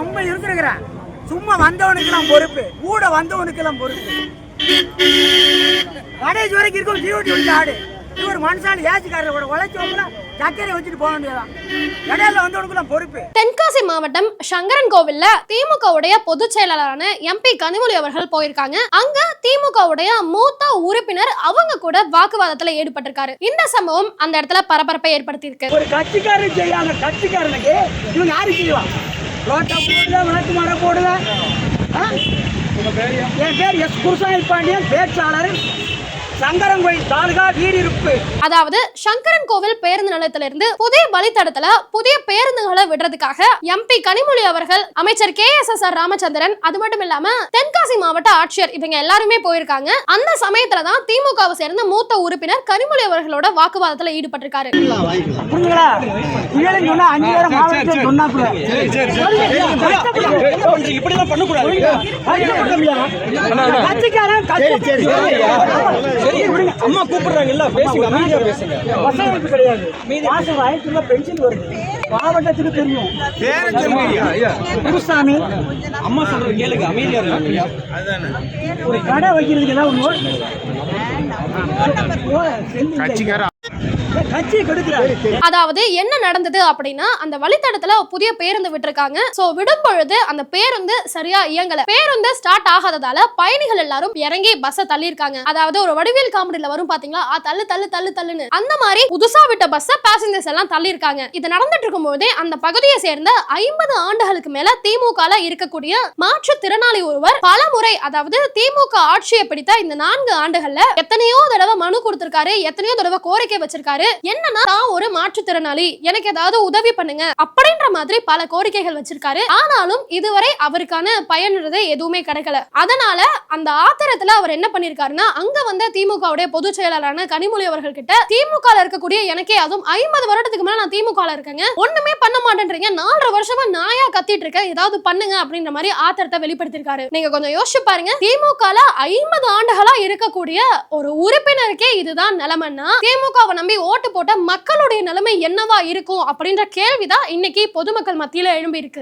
நம்ம இருந்திருக்கிறேன். சும்மா வந்தவனுக்கெல்லாம் பொறுப்பு. கூட வந்தவனுக்கெல்லாம் பொறுப்பு. கடைசி வரைக்கும் இருக்கும் ஜீவட்டி விட்டு ஆடு. இவர் மனுஷால் ஏசிக்காரரை கூட உழைச்சவங்கள சக்கரை வச்சுட்டு போக வேண்டியதான் இடையில வந்தவனுக்கெல்லாம் பொறுப்பு. தென்காசி மாவட்டம் சங்கரன் கோவில்ல திமுகவுடைய பொதுச் செயலாளரான எம்பி கனிமொழி அவர்கள் போயிருக்காங்க. அங்க திமுகவுடைய மூத்த உறுப்பினர் அவங்க கூட வாக்குவாதத்துல ஈடுபட்டிருக்காரு. இந்த சம்பவம் அந்த இடத்துல பரபரப்பை ஏற்படுத்தியிருக்கு. ஒரு கட்சிக்காரன் செய்யாத கட்சிக்காரனுக்கு இவங்க யாரு செய்வான் ரோட்டா போடுதா விளக்கு மரம் போடுதா? என் பேர் எஸ் குருசாமி பாண்டியன் பேச்சாளர். சங்கரங்கோயில் தாலுகா வீடிருப்பு. அதாவது சங்கரன் கோவில் பேருந்து நிலையத்தில இருந்து புதிய வழித்தடத்துல புதிய பேருந்துகளை விடுறதுக்காக எம்பி கனிமொழி அவர்கள் அமைச்சர் K S S R Ramachandran அது மட்டும் இல்லாம தென்காசி மாவட்ட ஆட்சியர் இவங்க எல்லாருமே போயிருக்காங்க. அந்த சமயத்துல தான் திமுகவை சேர்ந்த மூத்த உறுப்பினர் கனிமொழி அவர்களோட வாக்குவாதத்துல ஈடுபட்டிருக்காரு. புரிஞ்சுங்களா? அஞ்சு சொன்னா கூட இப்படிலாம் பண்ணக்கூடாது. அம்மா கூப்பிடுறாங்கல்ல பேசுங்க அமைதியா பேசுங்க. வசதி கிடையாது. மாசம் ஆயிரத்துல பென்ஷன் வருது. மாவட்டத்துக்கு தெரியும். குருசாமி. அம்மா சொல்றது கேளுங்க அமைதியா இருங்க. ஒரு கடை வைக்கிறதுக்கு ஏதாவது கட்சிக்கார கெடுக்கிறாரு அதாவது என்ன நடந்தது அப்படின்னா அந்த வழித்தடத்துல புதிய பேருந்து விட்டிருக்காங்க. சோ விடும் பொழுது அந்த பேருந்து சரியா இயங்கல. பேருந்து ஸ்டார்ட் ஆகாததால பயணிகள் எல்லாரும் இறங்கி பஸ் தள்ளியிருக்காங்க. அதாவது ஒரு வடிவேல் காமெடியில வரும் பாத்தீங்களா? தள்ளு தள்ளு தள்ளு தள்ளுன்னு. அந்த மாதிரி புதுசா விட்ட பஸ்ஸ பேசஞ்சர்ஸ் எல்லாம் தள்ளியிருக்காங்க. இது நடந்துட்டு இருக்கும் போதே அந்த பகுதியை சேர்ந்த ஐம்பது ஆண்டுகளுக்கு மேல திமுக இருக்கக்கூடிய மாற்றுத்திறனாளி ஒருவர் பல முறை அதாவது திமுக ஆட்சியை பிடித்த இந்த நான்கு ஆண்டுகள்ல எத்தனையோ தடவை மனு கொடுத்திருக்காரு எத்தனையோ தடவை கோரிக்கை வச்சிருக்காரு. என்னன்னா தான் ஒரு மாற்றுத்திறனாளி எனக்கு ஏதாவது உதவி பண்ணுங்க அப்படின்ற மாதிரி பல கோரிக்கைகள் வச்சிருக்காரு. ஆனாலும் இதுவரை அவருக்கான பயனுறது எதுவுமே கிடைக்கல. அதனால அந்த ஆத்திரத்துல அவர் என்ன பண்ணிருக்காருன்னா அங்க வந்த திமுகவுடைய பொதுச் செயலாளரான கனிமொழி அவர்கள் கிட்ட திமுக இருக்கக்கூடிய எனக்கே அதுவும் ஐம்பது வருடத்துக்கு மேல நான் திமுக இருக்கேங்க. ஒண்ணுமே பண்ண மாட்டேன்றீங்க. நாலரை வருஷமா நாயா கத்திட்டு இருக்கேன். ஏதாவது பண்ணுங்க அப்படின்ற மாதிரி ஆத்திரத்தை வெளிப்படுத்திருக்காரு. நீங்க கொஞ்சம் யோசிச்சு பாருங்க. திமுக ஐம்பது ஆண்டுகளா இருக்கக்கூடிய ஒரு உறுப்பினருக்கே இதுதான் நிலைமைன்னா திமுகவை நம்பி ஓட்டு போட்ட மக்களுடைய நிலைமை என்னவா இருக்கும் அப்படின்ற கேள்விதான் இன்னைக்கு பொதுமக்கள் மத்தியில எழும்பி இருக்கு